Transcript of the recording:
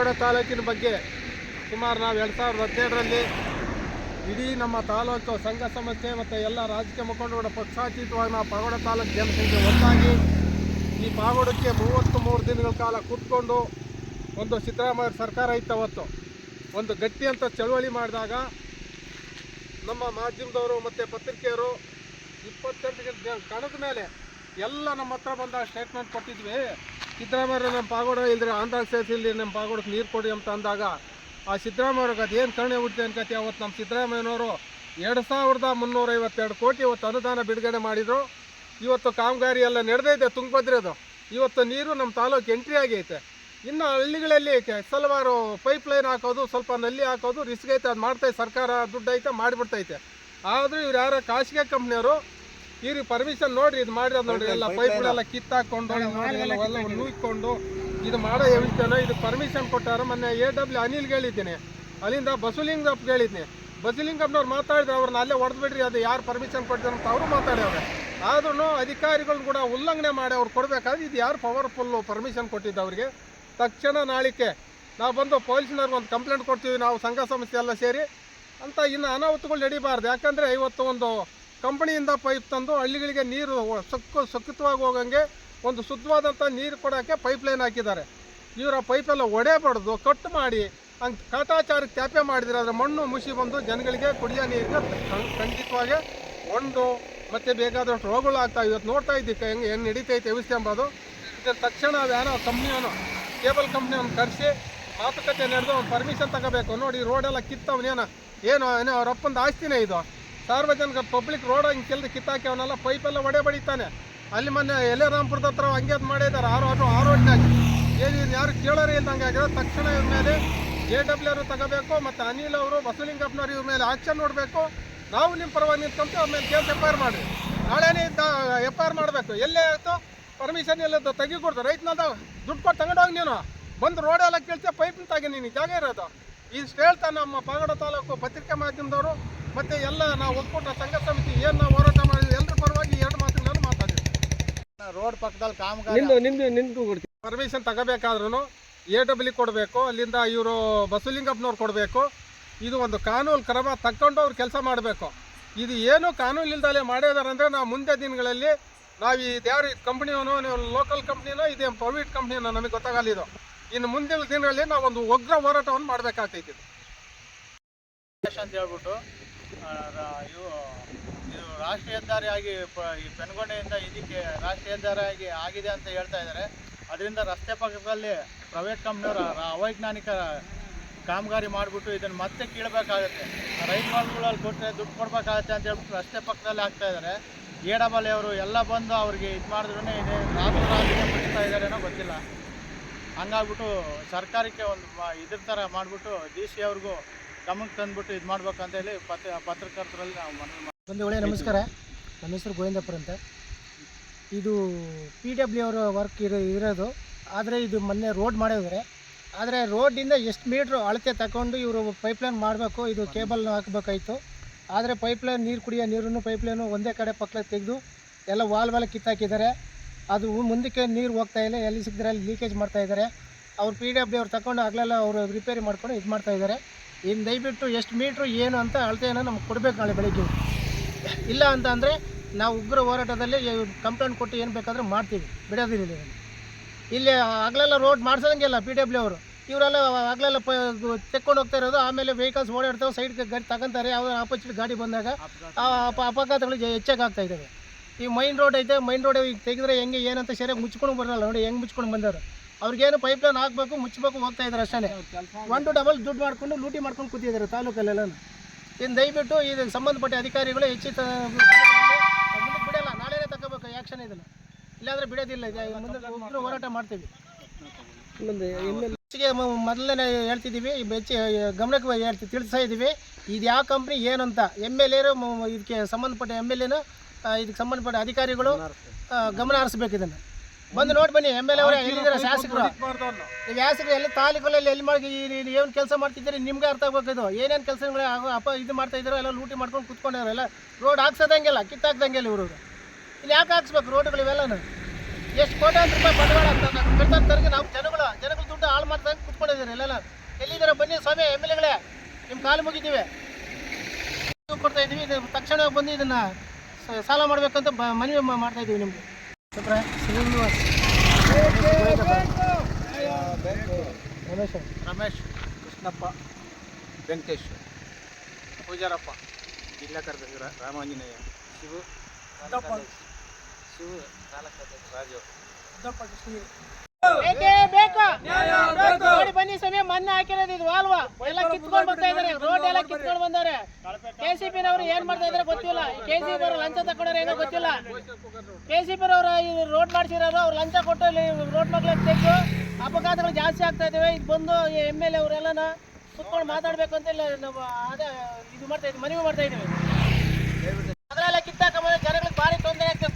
Pagoda ತಾಲೂಕಿನ ಬಗ್ಗೆ ಸುಮಾರು ನಾವು ಎರಡು ಸಾವಿರದ ಹದಿನೇಳರಲ್ಲಿ ಇಡೀ ನಮ್ಮ ತಾಲೂಕು ಸಂಘ ಸಂಸ್ಥೆ ಮತ್ತು ಎಲ್ಲ ರಾಜಕೀಯ ಮುಖಂಡರುಗಳ ಪಕ್ಷಾತೀತವಾಗಿ ನಾವು ಪಾಗೋಡ ತಾಲೂಕು ಜನಸಂಖ್ಯೆ ಒಂದಾಗಿ ಈ ಪಾಗೋಡಕ್ಕೆ ಮೂವತ್ತು ಮೂರು ದಿನಗಳ ಕಾಲ ಕೂತ್ಕೊಂಡು ಒಂದು ಸಿದ್ದರಾಮಯ್ಯ ಸರ್ಕಾರ ಇತ್ತು ಅವತ್ತು. ಒಂದು ಗಟ್ಟಿ ಅಂತ ಚಳುವಳಿ ಮಾಡಿದಾಗ ನಮ್ಮ ಮಾಧ್ಯಮದವರು ಮತ್ತು ಪತ್ರಿಕೆಯವರು ಇಪ್ಪತ್ತೆಂಟು ಗಂಟೆ ಕಣದ ಮೇಲೆ ಎಲ್ಲ ನಮ್ಮ ಹತ್ರ ಬಂದಾಗ ಸ್ಟೇಟ್ಮೆಂಟ್ ಕೊಟ್ಟಿದ್ವಿ. ಸಿದ್ದರಾಮಯ್ಯ ನಮ್ಮ ಪಾಗೋಡ ಇಲ್ದ್ರೆ ಆಂಧ್ರ ಇಲ್ಲಿ ನಮ್ಮ ಪಾಗೋಡಕ್ಕೆ ನೀರು ಕೊಡಿ ಅಂತ ಅಂದಾಗ ಆ ಸಿದ್ದರಾಮಯ್ಯವ್ರಿಗೆ ಅದೇನು ಕರ್ಣೆ ಹುಟ್ಟಿದೆ ಅನ್ಕತಿ ಅವತ್ತು ನಮ್ಮ ಸಿದ್ದರಾಮಯ್ಯನವರು ಎರಡು ಸಾವಿರದ ಮುನ್ನೂರೈವತ್ತೆರಡು ಕೋಟಿ ಇವತ್ತು ಅನುದಾನ ಬಿಡುಗಡೆ ಮಾಡಿದರು. ಇವತ್ತು ಕಾಮಗಾರಿ ಎಲ್ಲ ನಡೆದೈತೆ ಅದು. ಇವತ್ತು ನೀರು ನಮ್ಮ ತಾಲೂಕು ಎಂಟ್ರಿ ಆಗೈತೆ. ಇನ್ನು ಹಳ್ಳಿಗಳಲ್ಲಿ ಸಲವಾರು ಪೈಪ್ ಲೈನ್ ಹಾಕೋದು, ಸ್ವಲ್ಪ ನಲ್ಲಿ ಹಾಕೋದು ರಿಸ್ಕ್ ಐತೆ, ಅದು ಮಾಡ್ತೈತೆ ಸರ್ಕಾರ ದುಡ್ಡು ಐತೆ ಮಾಡಿಬಿಡ್ತೈತೆ. ಆದರೂ ಇವ್ರು ಯಾರೋ ಖಾಸಗಿ ಕಂಪ್ನಿಯವರು ಇವ್ರಿಗೆ ಪರ್ಮಿಷನ್ ನೋಡ್ರಿ ಇದು ಮಾಡಿರೋದು ನೋಡ್ರಿ ಎಲ್ಲ ಪೈಪ್ಗಳೆಲ್ಲ ಕಿತ್ತಾಕೊಂಡು ಎಲ್ಲ ನೂಯ್ಕೊಂಡು ಇದು ಮಾಡೋ ವ್ಯವಸ್ಥೆನ ಇದು ಪರ್ಮಿಷನ್ ಕೊಟ್ಟಾರ ಮೊನ್ನೆ ಎ ಡಬ್ಲ್ಯೂ ಅನಿಲ್ ಹೇಳಿದ್ದೀನಿ. ಅಲ್ಲಿಂದ ಬಸವಲಿಂಗಪ್ಪ ಹೇಳಿದ್ದೀನಿ ಬಸುಲಿಂಗಪ್ಪನವ್ರು ಮಾತಾಡಿದ್ರೆ ಅವ್ರನ್ನ ಅಲ್ಲೇ ಹೊಡೆದ್ಬಿಡ್ರಿ ಅದು ಯಾರು ಪರ್ಮಿಷನ್ ಕೊಡ್ತಾರೆ ಅಂತ ಅವರು ಮಾತಾಡ್ಯವ್ರೆ. ಆದ್ರೂ ಅಧಿಕಾರಿಗಳು ಕೂಡ ಉಲ್ಲಂಘನೆ ಮಾಡಿ ಅವ್ರು ಕೊಡಬೇಕಾದ್ರೆ ಇದು ಯಾರು ಪವರ್ಫುಲ್ಲು ಪರ್ಮಿಷನ್ ಕೊಟ್ಟಿದ್ದು ಅವ್ರಿಗೆ? ತಕ್ಷಣ ನಾಳಿಕೆ. ನಾವು ಬಂದು ಪೊಲೀಸ್ನವ್ರಿಗೆ ಒಂದು ಕಂಪ್ಲೇಂಟ್ ಕೊಡ್ತೀವಿ ನಾವು ಸಂಘ ಸಂಸ್ಥೆ ಎಲ್ಲ ಸೇರಿ. ಅಂತ ಇನ್ನು ಅನಾಹುತಗಳು ನಡೀಬಾರ್ದು. ಯಾಕಂದರೆ ಇವತ್ತು ಒಂದು ಕಂಪನಿಯಿಂದ ಪೈಪ್ ತಂದು ಹಳ್ಳಿಗಳಿಗೆ ನೀರು ಸೊಕ್ಕು ಸೊಕ್ಕಿತವಾಗಿ ಹೋಗಂಗೆ ಒಂದು ಶುದ್ಧವಾದಂಥ ನೀರು ಕೊಡೋಕ್ಕೆ ಪೈಪ್ ಲೈನ್ ಹಾಕಿದ್ದಾರೆ. ಇವರ ಪೈಪೆಲ್ಲ ಒಡೆಯಬಾರ್ದು ಕಟ್ ಮಾಡಿ ಹಂಗೆ ಕಾಟಾಚಾರಕ್ಕೆ ತ್ಯಾಪೆ ಮಾಡಿದರೆ ಅದರ ಮಣ್ಣು ಮುಸಿ ಬಂದು ಜನಗಳಿಗೆ ಕುಡಿಯೋ ನೀರಿಗೆ ಖಂಡಿತವಾಗಿ ಒಂದು ಮತ್ತು ಬೇಕಾದಷ್ಟು ರೋಗಗಳು ಆಗ್ತಾ ಇವತ್ತು ನೋಡ್ತಾ ಇದ್ದೀವಿ. ಹೆಂಗೆ ಹೆಂಗೆ ನಡೀತೈತೆ ವ್ಯವಸ್ಥೆ ಎಂಬುದು ಇದರ ತಕ್ಷಣ ಯಾರೋ ಕಂಪ್ನಿಯವನು ಕೇಬಲ್ ಕಂಪ್ನಿಯವನು ಕರೆಸಿ ಮಾತುಕತೆ ನಡೆದು ಅವ್ನು ಪರ್ಮಿಷನ್ ತಗೋಬೇಕು. ನೋಡಿ ರೋಡೆಲ್ಲ ಕಿತ್ತವನೇನ ಏನು ಏನೋ ಅವ್ರ ಅಪ್ಪಂದು ಆಸ್ತಿನೇ ಇದು. ಸಾರ್ವಜನಿಕ ಪಬ್ಲಿಕ್ ರೋಡ್ ಹಿಂಗೆ ಕೆಲ್ದು ಕಿತ್ತಾಕಿ ಪೈಪ್ ಪೈಪೆಲ್ಲ ಒಡೆ ಬಡಿತಾನೆ. ಅಲ್ಲಿ ಮೊನ್ನೆ ಎಲೆ ರಾಮ್ಪುರದ ಹತ್ರ ಹಂಗೆ ಅದು ಮಾಡಿದ್ದಾರೆ ಆರು ಆರು ಆ ರೋಡ್ನಾಗ ಏನು ಯಾರು ಕೇಳೋರೇ ಇಲ್ದಂಗೆ ಆಗಿದೆ ತಕ್ಷಣ ಇವ್ರ ಮೇಲೆ ಎ ಡಬ್ಲ್ಯೂ ಅವರು ತಗೋಬೇಕು, ಮತ್ತು ಅನಿಲ್ ಅವರು ಬಸಲಿಂಗಪ್ಪನವ್ರು ಇವ್ರ ಮೇಲೆ ಆಕ್ಷನ್ ನೋಡಬೇಕು. ನಾವು ನಿಮ್ಮ ಪರವಾಗಿ ನಿಂತ್ಕೊಂಡು ಅವ್ರ ಮೇಲೆ ಕೇಸ್ ಎಫ್ ಐ ಆರ್ ಮಾಡಿ ನಾಳೆನೇ ಇದ್ದ ಎಫ್ ಐ ಆರ್ ಮಾಡಬೇಕು. ಎಲ್ಲೇ ಆಯಿತು? ಪರ್ಮಿಷನ್ ಎಲ್ಲ ತೆಗಿ ಕೊಡ್ತಾರೆ ರೈತನದ ದುಡ್ಡು ಕೊಟ್ಟು ತಗೊಂಡೋಗಿ ನೀನು. ಬಂದು ರೋಡೆಲ್ಲ ಕೇಳ್ತೀಯ ಪೈಪ್ ತಾಗಿ ನೀನು. ಜಾಗ ಇರೋದು. ಇಷ್ಟು ಹೇಳ್ತಾ ನಮ್ಮ ಪಾಗಡ ತಾಲೂಕು ಪತ್ರಿಕೆ ಮಾಧ್ಯಮದವರು ಮತ್ತು ಎಲ್ಲ ನಾವು ಒಕ್ಕೂಟ ಸಂಘ ಸಮಿತಿ ಏನು ನಾವು ಹೋರಾಟ ಮಾಡಿದ್ವಿ ಎಲ್ಲರ ಪರವಾಗಿ ಎರಡು ಮಾತುಗಳನ್ನು ಮಾತಾಡಿದ್ವಿ. ರೋಡ್ ಪಕ್ಕದಲ್ಲಿ ಕಾಮಗಾರಿ ಪರ್ಮಿಷನ್ ತಗೋಬೇಕಾದ್ರೂ ಎ ಡಬ್ಲ್ಯೂ ಕೊಡಬೇಕು ಅಲ್ಲಿಂದ ಇವರು ಬಸವಲಿಂಗಪ್ಪನವ್ರು ಕೊಡಬೇಕು. ಇದು ಒಂದು ಕಾನೂನು ಕ್ರಮ ತಕ್ಕೊಂಡು ಅವ್ರು ಕೆಲಸ ಮಾಡಬೇಕು. ಇದು ಏನು ಕಾನೂನು ಇಲ್ದಲೆ ಮಾಡಿದಾರೆ ಅಂದರೆ ನಾವು ಮುಂದೆ ದಿನಗಳಲ್ಲಿ ನಾವು ಈ ದೇವ್ರ ಕಂಪ್ನಿಯವನು ನೀವು ಲೋಕಲ್ ಕಂಪ್ನಿನೋ ಇದೆ ಪ್ರೈವೇಟ್ ಕಂಪ್ನಿನೋ ನಮಗೆ ಗೊತ್ತಾಗಲ್ಲ ಇದು. ಇನ್ನು ಮುಂದಿನ ದಿನಗಳಲ್ಲಿ ನಾವು ಒಂದು ಉಗ್ರ ಹೋರಾಟವನ್ನು ಮಾಡಬೇಕಾಗ್ತೈತಿ ಅಂತ ಹೇಳ್ಬಿಟ್ಟು ಇವು, ಇದು ರಾಷ್ಟ್ರೀಯ ಹೆದ್ದಾರಿ ಆಗಿ ಪ- ಈ ಪೆನ್ಗೊಂಡೆಯಿಂದ ಇದಕ್ಕೆ ರಾಷ್ಟ್ರೀಯ ಹೆದ್ದಾರಿ ಆಗಿ ಆಗಿದೆ ಅಂತ ಹೇಳ್ತಾ ಇದ್ದಾರೆ. ಅದರಿಂದ ರಸ್ತೆ ಪಕ್ಕದಲ್ಲಿ ಪ್ರೈವೇಟ್ ಕಂಪ್ನಿಯವರು ಅವೈಜ್ಞಾನಿಕ ಕಾಮಗಾರಿ ಮಾಡಿಬಿಟ್ಟು ಇದನ್ನು ಮತ್ತೆ ಕೀಳಬೇಕಾಗುತ್ತೆ. ರೈತ ಮಾರ್ಗಗಳಲ್ಲಿ ಕೊಟ್ಟರೆ ದುಡ್ಡು ಕೊಡಬೇಕಾಗತ್ತೆ ಅಂತ ಹೇಳ್ಬಿಟ್ಟು ರಸ್ತೆ ಪಕ್ಕದಲ್ಲಿ ಹಾಕ್ತಾ ಇದ್ದಾರೆ. ಎ ಡಬಲ್ ಅವರು ಎಲ್ಲ ಬಂದು ಅವ್ರಿಗೆ ಇದು ಮಾಡಿದ್ರೂ ಇದೆ. ರಾತ್ರಿ ರಾತ್ರಿಗೆ ಇದ್ದಾರೇನೋ ಗೊತ್ತಿಲ್ಲ. ಹಂಗಾಗ್ಬಿಟ್ಟು ಸರ್ಕಾರಕ್ಕೆ ಒಂದು ಇದ್ರ ಥರ ಮಾಡಿಬಿಟ್ಟು ಡಿ ಸಿ ಅವ್ರಿಗೂ ಗಮನಕ್ಕೆ ತಂದ್ಬಿಟ್ಟು ಇದು ಅಂತ ಹೇಳಿ ಪತ್ರ, ಪತ್ರಕರ್ತರಲ್ಲಿ ನಾವು ಮನವಿ ಮಾಡಿ ನಮಸ್ಕಾರ. ನನ್ನ ಹೆಸರು ಗೋವಿಂದಪ್ಪರ್ ಅಂತ. ಇದು ಪಿ ಡಬ್ಲ್ಯೂ ಅವರ ವರ್ಕ್ ಇರೋ, ಇರೋದು. ಆದರೆ ಇದು ಮೊನ್ನೆ ರೋಡ್ ಮಾಡಿದ್ದಾರೆ. ಆದರೆ ರೋಡಿಂದ ಎಷ್ಟು ಮೀಟ್ರ್ ಅಳತೆ ತಗೊಂಡು ಇವರು ಪೈಪ್ಲೈನ್ ಮಾಡಬೇಕು, ಇದು ಕೇಬಲ್ ಹಾಕಬೇಕಾಯ್ತು. ಆದರೆ ಪೈಪ್ಲೈನ್ ನೀರು ಕುಡಿಯೋ ನೀರನ್ನು ಪೈಪ್ಲೈನು ಒಂದೇ ಕಡೆ ಪಕ್ಕ ತೆಗೆದು ಎಲ್ಲ ವಾಲ್ ವಾಲ್ ಕಿತ್ತಾಕಿದ್ದಾರೆ. ಅದು ಮುಂದಕ್ಕೆ ನೀರು ಹೋಗ್ತಾ ಇಲ್ಲ, ಎಲ್ಲಿ ಸಿಕ್ಕಿದ್ರೆ ಅಲ್ಲಿ ಲೀಕೇಜ್ ಮಾಡ್ತಾಯಿದ್ದಾರೆ ಅವ್ರು ಪಿ ಡಬ್ಲ್ಯೂ ಅವ್ರು ತಗೊಂಡು ಆಗಲೆಲ್ಲ ಅವರು ರಿಪೇರಿ ಮಾಡ್ಕೊಂಡು ಇದು ಮಾಡ್ತಾ ಇದ್ದಾರೆ. ಇನ್ನು ದಯವಿಟ್ಟು ಎಷ್ಟು ಮೀಟ್ರು ಏನು ಅಂತ ಅಳತೆಯನ್ನು ನಮ್ಗೆ ಕೊಡಬೇಕು ನಾಳೆ ಬೆಳಗ್ಗೆ. ಇಲ್ಲ ಅಂತ ಅಂದರೆ ನಾವು ಉಗ್ರ ಹೋರಾಟದಲ್ಲಿ ಕಂಪ್ಲೇಂಟ್ ಕೊಟ್ಟು ಏನು ಬೇಕಾದರೂ ಮಾಡ್ತೀವಿ. ಬಿಡೋದಿಲ್ಲ. ಇಲ್ಲಿ ಆಗಲೆಲ್ಲ ರೋಡ್ ಮಾಡ್ಸೋದಂಗಿಲ್ಲ ಪಿ ಡಬ್ಲ್ಯೂ ಅವರು. ಇವರೆಲ್ಲ ಆಗಲೆಲ್ಲ ಪ, ತೆಕ್ಕೊಂಡು ಹೋಗ್ತಾ ಇರೋದು, ಆಮೇಲೆ ವೆಹಿಕಲ್ಸ್ ಓಡಾಡ್ತಾವೆ ಸೈಡ್ಗೆ ಗಾಡಿ ತಗೊಂತಾರೆ ಯಾವುದೋ ಆಪೋಸಿಟ್ ಗಾಡಿ ಬಂದಾಗ ಅಪಘಾತಗಳು ಹೆಚ್ಚಾಗಿ ಆಗ್ತಾ ಇದ್ದಾವೆ. ಈ ಮೈನ್ ರೋಡ್ ಐತೆ ಮೈನ್ ರೋಡ್ ಈಗ ತೆಗೆದ್ರೆ ಹೆಂಗೆ, ಏನಂತ ಸರಿಯಾಗಿ ಮುಚ್ಕೊಂಡು ಬರಲ್ಲ. ನೋಡಿ, ಹೆಂಗೆ ಮುಚ್ಕೊಂಡು ಬಂದವರು. ಅವ್ರಿಗೇನು ಪೈಪ್ ಲೈನ್ ಹಾಕಬೇಕು ಮುಚ್ಚಬೇಕು ಹೋಗ್ತಾ ಇದ್ದಾರೆ ಅಷ್ಟೇ ಒನ್ ಟು ಡಬಲ್ ದುಡ್ಡು ಮಾಡ್ಕೊಂಡು, ಲೂಟಿ ಮಾಡ್ಕೊಂಡು ಕೂತಿದ್ದಾರೆ ತಾಲೂಕಲ್ಲೆಲ್ಲ ಇನ್ನು ದಯವಿಟ್ಟು ಇದು ಸಂಬಂಧಪಟ್ಟ ಅಧಿಕಾರಿಗಳು ಹೆಚ್ಚಿನ ಬಿಡಲ್ಲ, ನಾಳೆನೇ ತಗೋಬೇಕು ಆ್ಯಕ್ಷನ್ ಇದನ್ನು. ಇಲ್ಲಾಂದ್ರೆ ಬಿಡೋದಿಲ್ಲ ಮುಂದೆ ಹೋರಾಟ ಮಾಡ್ತೀವಿ. ಹೆಚ್ಚಿಗೆ ಮೊದಲನೇ ಹೇಳ್ತಿದ್ದೀವಿ ಹೆಚ್ಚು ಗಮನಕ್ಕೆ ಹೇಳ್ತಿ, ತಿಳಿಸ್ತಾ ಇದ್ದೀವಿ. ಇದು ಯಾವ ಕಂಪ್ನಿ ಏನು ಅಂತ ಎಂ ಎಲ್ ಎರು ಇದಕ್ಕೆ ಸಂಬಂಧಪಟ್ಟ ಎಂ ಎಲ್ ಎನು ಇದಕ್ಕೆ ಸಂಬಂಧಪಟ್ಟ ಅಧಿಕಾರಿಗಳು ಗಮನ ಹರಿಸ್ಬೇಕು ಇದನ್ನು. ಬಂದು ನೋಡಿ ಬನ್ನಿ ಎಂ ಎಲ್ ಎ ಅವರು ಎಲ್ಲಿದ್ದಾರೆ ಶಾಸಕರು? ನೀವು ಶಾಸಕರು ಎಲ್ಲಿ ತಾಲೂಕಲ್ಲಿ ಎಲ್ಲಿ ಮಾಡಿ ಏನು ಕೆಲಸ ಮಾಡ್ತಿದ್ದೀರಿ ನಿಮ್ಗೆ ಅರ್ಥ ಆಗ್ಬೇಕು ಇದು. ಏನೇನು ಕೆಲಸಗಳು ಆಗೋ ಅಪ್ಪ ಇದು ಮಾಡ್ತಾ ಇದ್ರು ಎಲ್ಲ ಲೂಟಿ ಮಾಡ್ಕೊಂಡು ಕುತ್ಕೊಂಡಿರೋ ಎಲ್ಲ ರೋಡ್ ಹಾಕ್ಸೋದಂಗೆಲ್ಲ ಕಿತ್ತಾಕ್ದಂಗೆಲ್ಲ ಇವರು ಇಲ್ಲಿ ಯಾಕೆ ಹಾಕ್ಸ್ಬೇಕು ರೋಡ್ಗಳು ಇವೆಲ್ಲನೂ? ಎಷ್ಟು ಕೋಟ್ಯಾಂತರ ರೂಪಾಯಿ ಬಂಡವಾಳ ಬಿಡ್ತಾರೆ ತರಗೆ ನಾವು ಜನಗಳು ಜನಗಳು ದುಡ್ಡು ಹಾಳು ಮಾಡ್ತಾ ಕುತ್ಕೊಂಡಿದ್ದಾರೆ ಎಲ್ಲ ಎಲ್ಲಿದ್ದಾರೆ? ಬನ್ನಿ ಸ್ವಾಮಿ ಎಂ ಎಲ್ ಎಗಳೇ ನಿಮ್ಮ ಕಾಲು ಮುಗಿದ್ದೀವಿ ಕೊಡ್ತಾ ಇದ್ದೀವಿ ಇದು ತಕ್ಷಣ ಬಂದು ಇದನ್ನ ಸಾಲ ಮಾಡಬೇಕಂತ ಮನವಿ ಮಾಡ್ತಾ ಇದೀವಿ ನಿಮ್ಗೆ. ಶ್ರೀನಿವಾಸ್ ರಮೇಶ್. ರಮೇಶ್ ಕೃಷ್ಣಪ್ಪ. ವೆಂಕಟೇಶ್. ಪೂಜಾರಪ್ಪ. ಜಿಲ್ಲಾ ಕಾರ್ಯದರ್ಶಿ ರಾಮಾಂಜನೇಯ. ಶಿವು. ಶಿವು. ರಾಜು. ಬೇಕೇ ಬೇಕು ನೋಡಿ ಬನ್ನಿ ಸಮಯ ಮೊನ್ನೆ ಹಾಕಿರೋದು ಇದು ಅಲ್ವಾ? ಎಲ್ಲ ಕಿತ್ಕೊಂಡು ಬರ್ತಾ ಇದಾರೆ. ರೋಡ್ ಎಲ್ಲ ಕಿತ್ಕೊಂಡು ಬಂದವ್ರೆ. ಕೆ ಸಿ ಪಿ ನವರು ಏನ್ ಮಾಡ್ತಾ ಇದಾರೆ ಗೊತ್ತಿಲ್ಲ. ಕೆ ಸಿ ಪಿ ಅವರು ಲಂಚ ತಕೊಂಡ್ರೆ ಏನೋ ಗೊತ್ತಿಲ್ಲ. ಕೆ ಸಿ ಪಿ ಅವರು ಇದು ರೋಡ್ ಮಾಡ್ಸಿರೋರು ಅವ್ರು ಲಂಚ ಕೊಟ್ಟು ಇಲ್ಲಿ ರೋಡ್ ಮಗ್ಳು ತೆಗೆದು ಅಪಘಾತಗಳು ಜಾಸ್ತಿ ಆಗ್ತಾ ಇದಾವೆ. ಇದು ಬಂದು ಎಂ ಎಲ್ ಎ ಅವರೆಲ್ಲನ ಕುತ್ಕೊಂಡು ಮಾತಾಡ್ಬೇಕು ಅಂತ ಇಲ್ಲ ನಾವು ಅದೇ ಇದು ಮಾಡ್ತಾ ಇದ್ವಿ ಮನವಿ ಮಾಡ್ತಾ ಇದೀವಿ ಅದರೆಲ್ಲ ಕಿತ್ತಾಕ ಜನಗಳಿಗೆ ಭಾರಿ ತೊಂದರೆ ಆಗ್ತದೆ.